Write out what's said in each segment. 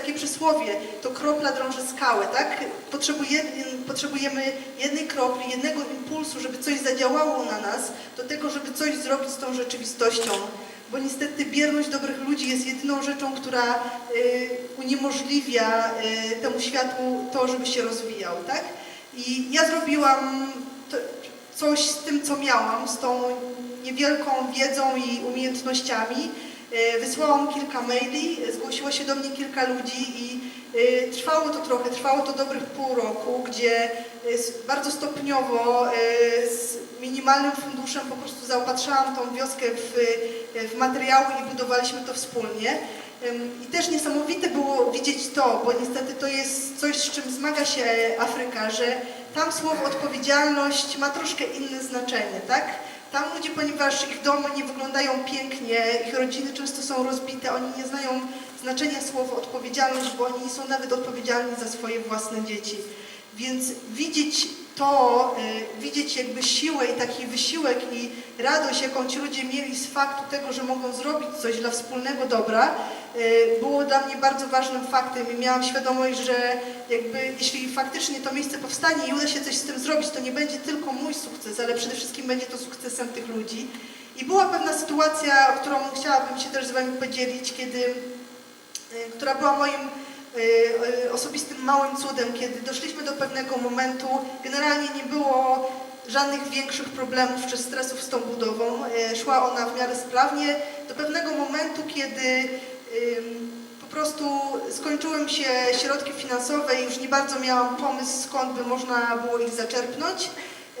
takie przysłowie, to kropla drąży skałę, tak? Potrzebuje, potrzebujemy jednej kropli, jednego impulsu, żeby coś zadziałało na nas, do tego, żeby coś zrobić z tą rzeczywistością. Bo niestety bierność dobrych ludzi jest jedyną rzeczą, która y, uniemożliwia y, temu światu to, żeby się rozwijał, tak? I ja zrobiłam to, coś z tym, co miałam, z tą niewielką wiedzą i umiejętnościami. E, Wysłałam kilka maili, zgłosiło się do mnie kilka ludzi i e, trwało to trochę, trwało to dobrych pół roku, gdzie e, bardzo stopniowo z minimalnym funduszem po prostu zaopatrzałam tą wioskę w, w materiały i budowaliśmy to wspólnie. I też niesamowite było widzieć to, bo niestety to jest coś, z czym zmaga się Afryka, że tam słowo odpowiedzialność ma troszkę inne znaczenie, tak? Tam ludzie, ponieważ ich domy nie wyglądają pięknie, ich rodziny często są rozbite, oni nie znają znaczenia słowa odpowiedzialność, bo oni nie są nawet odpowiedzialni za swoje własne dzieci. Więc widzieć to, y, widzieć jakby siłę i taki wysiłek i radość, jaką ci ludzie mieli z faktu tego, że mogą zrobić coś dla wspólnego dobra, y, było dla mnie bardzo ważnym faktem i miałam świadomość, że jakby jeśli faktycznie to miejsce powstanie i uda się coś z tym zrobić, to nie będzie tylko mój sukces, ale przede wszystkim będzie to sukcesem tych ludzi. I była pewna sytuacja, o którą chciałabym się też z Wami podzielić, kiedy, y, która była moim osobistym małym cudem, kiedy doszliśmy do pewnego momentu, generalnie nie było żadnych większych problemów czy stresów z tą budową. Y, Szła ona w miarę sprawnie do pewnego momentu, kiedy po prostu skończyły się środki finansowe i już nie bardzo miałam pomysł, skąd by można było ich zaczerpnąć.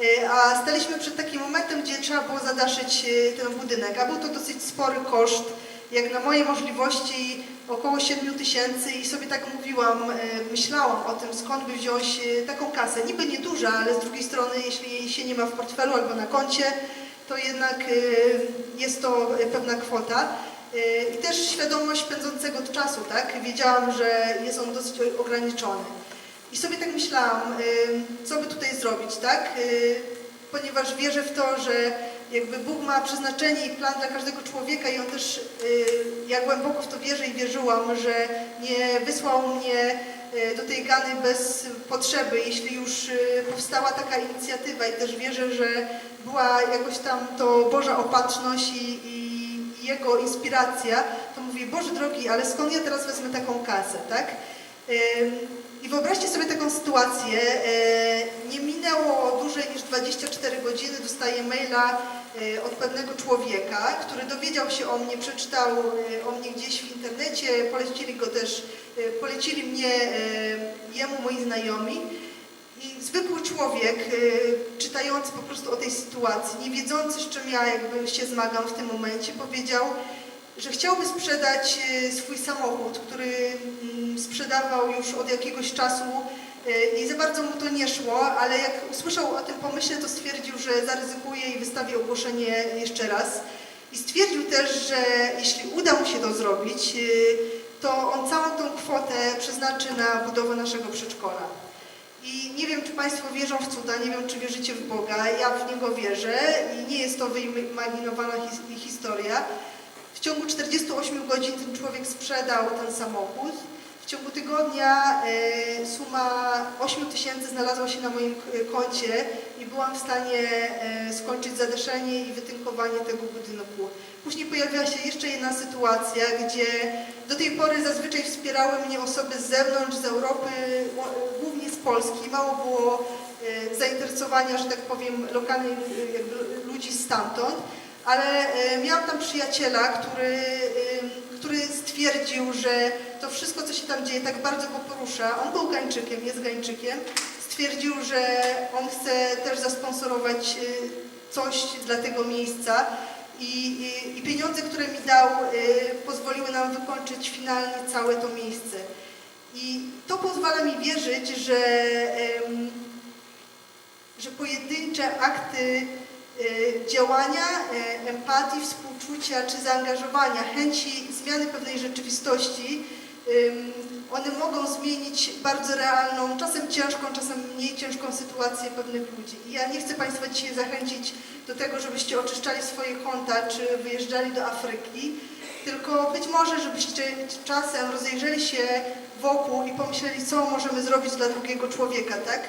Y, A staliśmy przed takim momentem, gdzie trzeba było zadaszyć y, ten budynek, a był to dosyć spory koszt, jak na moje możliwości około 7 tysięcy i sobie tak mówiłam, y, myślałam o tym, skąd by wziąć y, taką kasę. Niby nieduża, ale z drugiej strony, jeśli się nie ma w portfelu albo na koncie, to jednak y, jest to pewna kwota. I też świadomość pędzącego czasu, tak? Wiedziałam, że jest on dosyć ograniczony. I sobie tak myślałam, co by tutaj zrobić, tak? Ponieważ wierzę w to, że jakby Bóg ma przeznaczenie i plan dla każdego człowieka i On też, y, ja głęboko w to wierzę i wierzyłam, że nie wysłał mnie y, do tej Gany bez potrzeby, jeśli już y, powstała taka inicjatywa i też wierzę, że była jakoś tam to Boża opatrzność i, i, Jego inspiracja, to mówię, Boże drogi, ale skąd ja teraz wezmę taką kasę, tak? I wyobraźcie sobie taką sytuację, nie minęło dłużej niż 24 godziny, dostaję maila od pewnego człowieka, który dowiedział się o mnie, przeczytał e, o mnie gdzieś w internecie, polecili go też, e, polecili mnie jemu moi znajomi. I zwykły człowiek, czytający po prostu o tej sytuacji, nie wiedzący z czym ja jakby się zmagam w tym momencie, powiedział, że chciałby sprzedać swój samochód, który mm, sprzedawał już od jakiegoś czasu i za bardzo mu to nie szło, ale jak usłyszał o tym pomyśle, to stwierdził, że zaryzykuje i wystawi ogłoszenie jeszcze raz. I stwierdził też, że jeśli uda mu się to zrobić, e, to on całą tą kwotę przeznaczy na budowę naszego przedszkola. I nie wiem, czy Państwo wierzą w cuda, nie wiem, czy wierzycie w Boga. Ja w Niego wierzę i nie jest to wyimaginowana his- historia. W ciągu 48 godzin ten człowiek sprzedał ten samochód. W ciągu tygodnia e, suma 8 tysięcy znalazła się na moim e, koncie i byłam w stanie e, skończyć zadaszenie i wytynkowanie tego budynku. Później pojawiła się jeszcze jedna sytuacja, gdzie do tej pory zazwyczaj wspierały mnie osoby z zewnątrz, z Europy, głównie z Polski. Mało było zainteresowania, że tak powiem, lokalnych ludzi stamtąd ale miałam tam przyjaciela, który, który stwierdził, że to wszystko, co się tam dzieje, tak bardzo go porusza. On był Gańczykiem, jest Gańczykiem. Stwierdził, że on chce też zasponsorować e, coś dla tego miejsca. I, i, I pieniądze, które mi dał, e, pozwoliły nam wykończyć finalnie całe to miejsce. I to pozwala mi wierzyć, że, że pojedyncze akty działania, e, empatii, współczucia czy zaangażowania, chęci zmiany pewnej rzeczywistości, one mogą zmienić bardzo realną, czasem ciężką, czasem mniej ciężką sytuację pewnych ludzi. I ja nie chcę Państwa dzisiaj zachęcić do tego, żebyście oczyszczali swoje konta czy wyjeżdżali do Afryki, tylko być może, żebyście czasem rozejrzeli się wokół i pomyśleli, co możemy zrobić dla drugiego człowieka, tak?